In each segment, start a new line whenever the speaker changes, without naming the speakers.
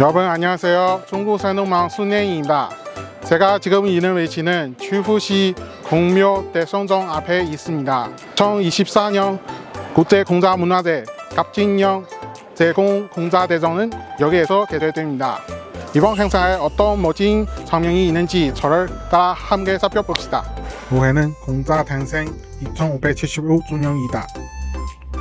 여러분 안녕하세요. 중국 산동망 순례입니다. 제가 지금 있는 위치는 추후시 공묘 대성정 앞에 있습니다. 2024년 국제공자문화제 갑진령 제공공자대전은 여기에서 개최됩니다. 이번 행사에 어떤 멋진 장면이 있는지 저를 따라 함께 살펴봅시다. 올해는 공자 탄생 2575주년이다.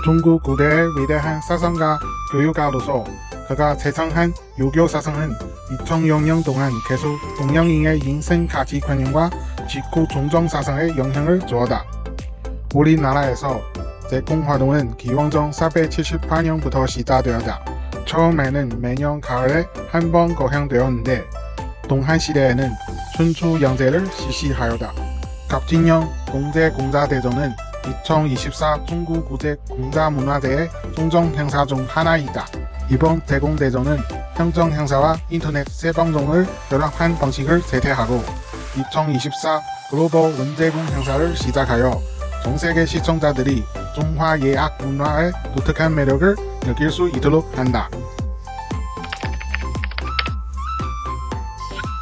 중국 고대의 위대한 사상가 교육가로서 그가 제정한 유교 사상은 2000여 동안 계속 동양인의 인생 가치관념과 직구 종정 사상에 영향을 주었다. 우리나라에서 제공활동은 기원전 478년부터 시작되었다. 처음에는 매년 가을에 한 번 거행되었는데 동한시대에는 춘추 영제를 실시하였다. 갑진년 공제공자대전은 2024 중국 국제 공자문화제의 종종 행사 중 하나이다. 이번 대공대전은 행정 행사와 인터넷 세방송을 결합한 방식을 제태하고 2024 글로벌 원제공 행사를 시작하여 전 세계 시청자들이 중화 예약 문화의 독특한 매력을 느낄 수 있도록 한다.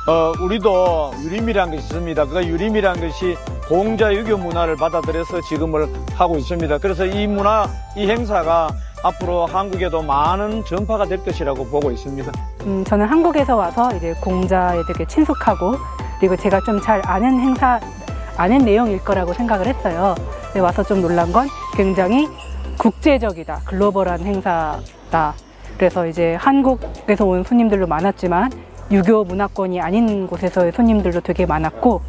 어, 우리도 유림이라는 것이 있습니다. 그 유림이라는 것이 공자 유교 문화를 받아들여서 지금을 하고 있습니다. 그래서 이 문화, 이 행사가 앞으로 한국에도 많은 전파가 될 것이라고 보고 있습니다.
음, 저는 한국에서 와서 이제 공자에 되게 친숙하고 그리고 제가 좀 잘 아는 행사, 아는 내용일 거라고 생각을 했어요. 근데 와서 좀 놀란 건 굉장히 국제적이다, 글로벌한 행사다. 그래서 이제 한국에서 온 손님들도 많았지만 유교 문화권이 아닌 곳에서의 손님들도 되게 많았고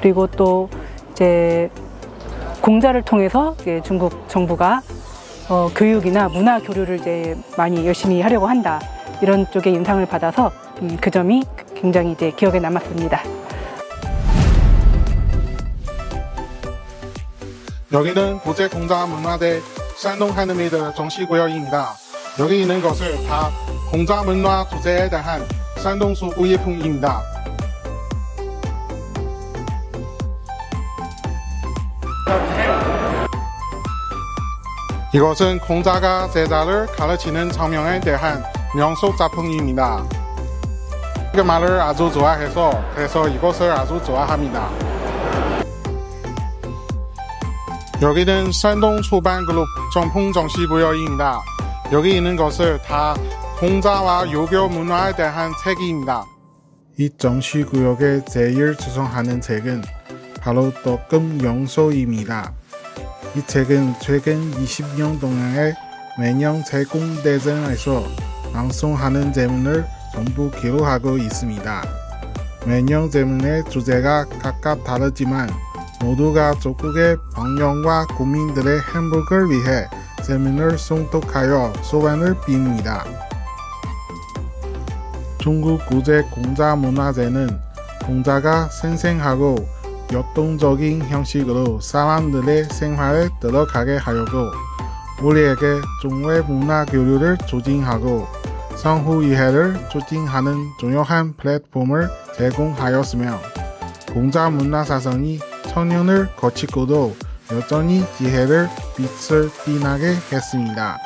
그리고 또 이제 공자를 통해서 중국 정부가 어, 교육이나 문화 교류를 이제 많이 열심히 하려고 한다 이런 쪽의 인상을 받아서 음, 그 점이 굉장히 이제 기억에 남았습니다.
여기는 국제공자문화대 산동 하누미드 정시구역입니다. 여기 있는 것을 다 공자문화 주제에 대한 산동 수구예품입니다. 이것은 공자가 제자를 가르치는 장면에 대한 명소 작품입니다. 그 말을 아주 좋아해서 그래서 이것을 아주 좋아합니다. 여기는山东 소반그룹 정풍 정시구역입니다. 여기 있는 것을 다 공자와 유교 문화에 대한 책입니다. 이 정시구역에 제일 추천하는 책은 바로 떡금 영소입니다. 이 책은 최근 20년 동안에 매년 제공대전에서 방송하는 제문을 전부 기록하고 있습니다. 매년 제문의 주제가 각각 다르지만 모두가 조국의 방영과 국민들의 행복을 위해 제문을诵독하여 소원을 빕니다. 중국 국제 공자 문화제는 공자가 생생하고 역동적인 형식으로 사람들의 생활에 들어가게 하려고 우리에게 중외 문화 교류를 조진하고 상호 이해를 촉진하는 중요한 플랫폼을 제공하였으며 공자 문화 사상이 천년을 거치고도 여전히 지혜를 빛을 빛나게 했습니다.